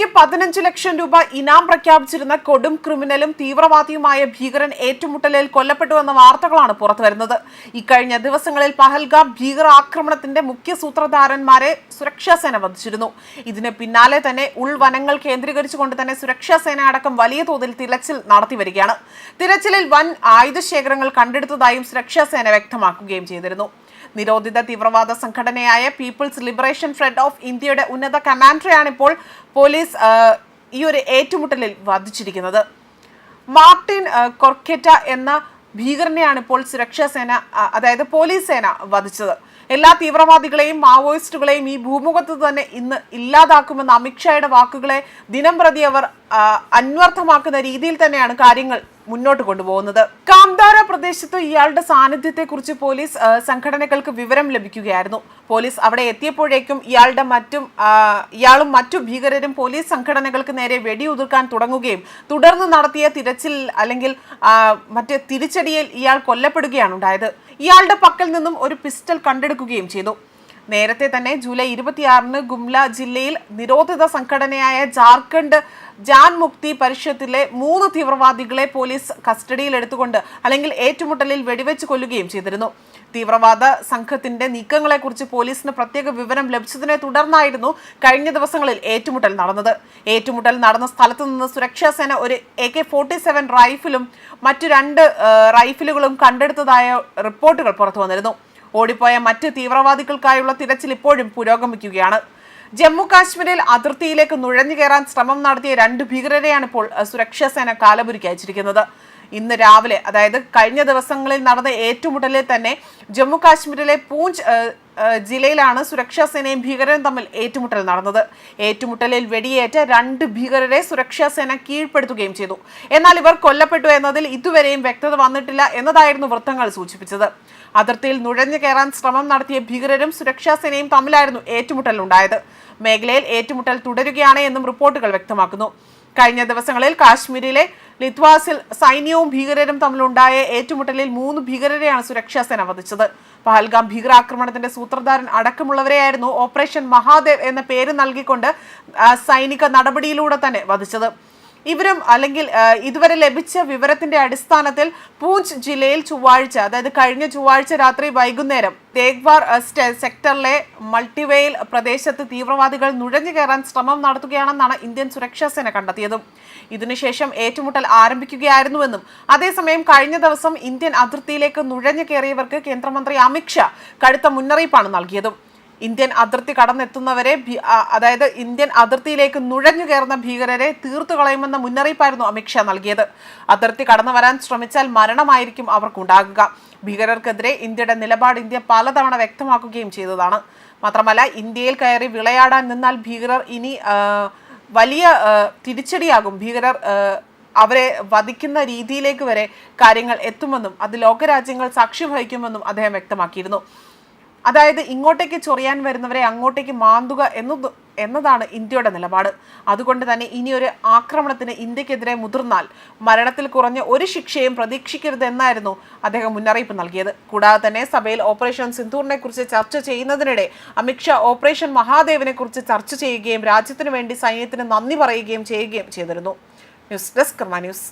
രൂപയ്ക്ക് പതിനഞ്ച് ലക്ഷം രൂപ ഇനാം പ്രഖ്യാപിച്ചിരുന്ന കൊടും ക്രിമിനലും തീവ്രവാദിയുമായ ഭീകരൻ ഏറ്റുമുട്ടലിൽ കൊല്ലപ്പെട്ടുവെന്ന വാർത്തകളാണ് പുറത്തുവരുന്നത്. ഇക്കഴിഞ്ഞ ദിവസങ്ങളിൽ പഹൽഗാം ഭീകര ആക്രമണത്തിന്റെ മുഖ്യ സൂത്രധാരന്മാരെ സുരക്ഷാസേന വധിച്ചിരുന്നു. ഇതിന് പിന്നാലെ തന്നെ ഉൾവനങ്ങൾ കേന്ദ്രീകരിച്ചുകൊണ്ട് തന്നെ സുരക്ഷാസേന അടക്കം വലിയ തോതിൽ തിരച്ചിൽ നടത്തി വരികയാണ്. തിരച്ചിലിൽ വൻ ആയുധശേഖരങ്ങൾ കണ്ടെടുത്തതായും സുരക്ഷാസേന വ്യക്തമാക്കുകയും ചെയ്തിരുന്നു. നിരോധിത തീവ്രവാദ സംഘടനയായ പീപ്പിൾസ് ലിബറേഷൻ ഫ്രണ്ട് ഓഫ് ഇന്ത്യയുടെ ഉന്നത കമാൻഡറെയാണ് ഇപ്പോൾ പോലീസ് ആ, ഈ ഒരു ഏറ്റുമുട്ടലിൽ വധിച്ചിരിക്കുന്നത് മാർട്ടിൻ കൊർക്കെറ്റ എന്ന ഭീകരനെയാണ് ഇപ്പോൾ സുരക്ഷാ സേന അതായത് പോലീസ് സേന വധിച്ചത്. എല്ലാ തീവ്രവാദികളെയും മാവോയിസ്റ്റുകളെയും ഈ ഭൂമുഖത്ത് തന്നെ ഇന്ന് ഇല്ലാതാക്കുമെന്ന അമിത്ഷായുടെ വാക്കുകളെ ദിനം പ്രതി അവർ അന്വർത്ഥമാക്കുന്ന രീതിയിൽ തന്നെയാണ് കാര്യങ്ങൾ മുന്നോട്ട് കൊണ്ടുപോകുന്നത്. കാന്താര പ്രദേശത്ത് ഇയാളുടെ സാന്നിധ്യത്തെക്കുറിച്ച് പോലീസ് സംഘടനകൾക്ക് വിവരം ലഭിക്കുകയായിരുന്നു. പോലീസ് അവിടെ എത്തിയപ്പോഴേക്കും ഇയാളുടെ മറ്റും ഇയാളും മറ്റു ഭീകരരും പോലീസ് സംഘടനകൾക്ക് നേരെ വെടിയുതിർക്കാൻ തുടങ്ങുകയും തുടർന്ന് നടത്തിയ തിരച്ചിൽ അല്ലെങ്കിൽ മറ്റു തിരിച്ചടിയിൽ ഇയാൾ കൊല്ലപ്പെടുകയാണ് ഉണ്ടായത്. ഇയാളുടെ പക്കൽ നിന്നും ഒരു പിസ്റ്റൾ കണ്ടെടുക്കുകയും ചെയ്തു. നേരത്തെ തന്നെ ജൂലൈ ഇരുപത്തിയാറിന് ഗുംല ജില്ലയിൽ നിരോധിത സംഘടനയായ ജാർഖണ്ഡ് ജാൻ മുക്തി പരിഷത്തിലെ മൂന്ന് തീവ്രവാദികളെ പോലീസ് കസ്റ്റഡിയിൽ എടുത്തുകൊണ്ട് അല്ലെങ്കിൽ ഏറ്റുമുട്ടലിൽ വെടിവെച്ച് കൊല്ലുകയും ചെയ്തിരുന്നു. തീവ്രവാദ സംഘത്തിന്റെ നീക്കങ്ങളെക്കുറിച്ച് പോലീസിന് പ്രത്യേക വിവരം ലഭിച്ചതിനെ തുടർന്നായിരുന്നു കഴിഞ്ഞ ദിവസങ്ങളിൽ ഏറ്റുമുട്ടൽ നടന്നത്. ഏറ്റുമുട്ടൽ നടന്ന സ്ഥലത്തു നിന്ന് സുരക്ഷാ സേന ഒരു എ കെ ഫോർട്ടി സെവൻ റൈഫിലും മറ്റു രണ്ട് റൈഫിലുകളും കണ്ടെടുത്തതായ റിപ്പോർട്ടുകൾ പുറത്തു വന്നിരുന്നു ഓടിപ്പോയ മറ്റ് തീവ്രവാദികൾക്കായുള്ള തിരച്ചിൽ ഇപ്പോഴും പുരോഗമിക്കുകയാണ്. ജമ്മു കാശ്മീരിൽ അതിർത്തിയിലേക്ക് നുഴഞ്ഞു കയറാൻ ശ്രമം നടത്തിയ രണ്ട് ഭീകരരെയാണ് ഇപ്പോൾ സുരക്ഷാസേന സുരക്ഷാ സേന കാലപുരിക്ക് അയച്ചിരിക്കുന്നത്. ഇന്ന് രാവിലെ അതായത് കഴിഞ്ഞ ദിവസങ്ങളിൽ നടന്ന ഏറ്റുമുട്ടലിൽ തന്നെ ജമ്മു കാശ്മീരിലെ പൂഞ്ച് ജില്ലയിലാണ് സുരക്ഷാ സേനയും ഭീകരരും തമ്മിൽ ഏറ്റുമുട്ടൽ നടന്നത്. ഏറ്റുമുട്ടലിൽ വെടിയേറ്റ രണ്ട് ഭീകരരെ സുരക്ഷാ സേന കീഴ്പ്പെടുത്തുകയും ചെയ്തു. എന്നാൽ ഇവർ കൊല്ലപ്പെട്ടു എന്നതിൽ ഇതുവരെയും വ്യക്തത വന്നിട്ടില്ല എന്നതായിരുന്നു വൃത്തങ്ങൾ സൂചിപ്പിച്ചത്. അതിർത്തിയിൽ നുഴഞ്ഞു കയറാൻ ശ്രമം നടത്തിയ ഭീകരരും സുരക്ഷാ സേനയും തമ്മിലായിരുന്നു ഏറ്റുമുട്ടൽ ഉണ്ടായത് മേഖലയിൽ ഏറ്റുമുട്ടൽ തുടരുകയാണ് എന്നും റിപ്പോർട്ടുകൾ വ്യക്തമാക്കുന്നു. കഴിഞ്ഞ ദിവസങ്ങളിൽ കാശ്മീരിലെ ലിത്വാസിൽ സൈന്യവും ഭീകരരും തമ്മിലുണ്ടായ ഏറ്റുമുട്ടലിൽ മൂന്ന് ഭീകരരെയാണ് സുരക്ഷാസേന വധിച്ചത്. പഹൽഗാം ഭീകരാക്രമണത്തിന്റെ സൂത്രധാരൻ അടക്കമുള്ളവരെയായിരുന്നു ഓപ്പറേഷൻ മഹാദേവ് എന്ന പേര് നൽകിക്കൊണ്ട് സൈനിക നടപടിയിലൂടെ തന്നെ വധിച്ചത്. ഇവരും അല്ലെങ്കിൽ ഇതുവരെ ലഭിച്ച വിവരത്തിന്റെ അടിസ്ഥാനത്തിൽ പൂഞ്ച് ജില്ലയിൽ ചൊവ്വാഴ്ച അതായത് കഴിഞ്ഞ ചൊവ്വാഴ്ച രാത്രി വൈകുന്നേരം തേഗ്വാർ സെക്ടറിലെ മൾട്ടിവെയിൽ പ്രദേശത്ത് തീവ്രവാദികൾ നുഴഞ്ഞു കയറാൻ ശ്രമം നടത്തുകയാണെന്നാണ് ഇന്ത്യൻ സുരക്ഷാ സേന കണ്ടെത്തിയതും. ഇതിനുശേഷം ഏറ്റുമുട്ടൽ ആരംഭിക്കുകയായിരുന്നുവെന്നും അതേസമയം കഴിഞ്ഞ ദിവസം ഇന്ത്യൻ അതിർത്തിയിലേക്ക് നുഴഞ്ഞു കയറിയവർക്ക് കേന്ദ്രമന്ത്രി അമിത്ഷാ കടുത്ത മുന്നറിയിപ്പാണ് നൽകിയതും. ഇന്ത്യൻ അതിർത്തി കടന്നെത്തുന്നവരെ അതായത് ഇന്ത്യൻ അതിർത്തിയിലേക്ക് നുഴഞ്ഞു കയറുന്ന ഭീകരരെ തീർത്തു കളയുമെന്ന മുന്നറിയിപ്പായിരുന്നു അമിത്ഷാ നൽകിയത്. അതിർത്തി കടന്നു വരാൻ ശ്രമിച്ചാൽ മരണമായിരിക്കും അവർക്കുണ്ടാകുക. ഭീകരർക്കെതിരെ ഇന്ത്യയുടെ നിലപാട് ഇന്ത്യ പലതവണ വ്യക്തമാക്കുകയും ചെയ്തതാണ്. മാത്രമല്ല ഇന്ത്യയിൽ കയറി വിളയാടാൻ നിന്നാൽ ഭീകരർ ഇനി വലിയ തിരിച്ചടിയാകും. ഭീകരർ അവരെ വധിക്കുന്ന രീതിയിലേക്ക് വരെ കാര്യങ്ങൾ എത്തുമെന്നും അത് ലോകരാജ്യങ്ങൾ സാക്ഷ്യം വഹിക്കുമെന്നും അദ്ദേഹം വ്യക്തമാക്കിയിരുന്നു. അതായത് ഇങ്ങോട്ടേക്ക് ചൊറിയാൻ വരുന്നവരെ അങ്ങോട്ടേക്ക് മാന്തുക എന്നത് എന്നതാണ് ഇന്ത്യയുടെ നിലപാട്. അതുകൊണ്ട് തന്നെ ഇനി ഒരു ആക്രമണത്തിന് ഇന്ത്യക്കെതിരെ മുതിർന്നാൽ മരണത്തിൽ കുറഞ്ഞ ഒരു ശിക്ഷയും പ്രതീക്ഷിക്കരുതെന്നായിരുന്നു അദ്ദേഹം മുന്നറിയിപ്പ് നൽകിയത്. കൂടാതെ തന്നെ സഭയിൽ ഓപ്പറേഷൻ സിന്ധൂറിനെ കുറിച്ച് ചർച്ച ചെയ്യുന്നതിനിടെ അമിത്ഷാ ഓപ്പറേഷൻ മഹാദേവിനെ കുറിച്ച് ചർച്ച ചെയ്യുകയും രാജ്യത്തിനു വേണ്ടി സൈന്യത്തിന് നന്ദി പറയുകയും ചെയ്യുകയും ചെയ്തിരുന്നു. News desk news.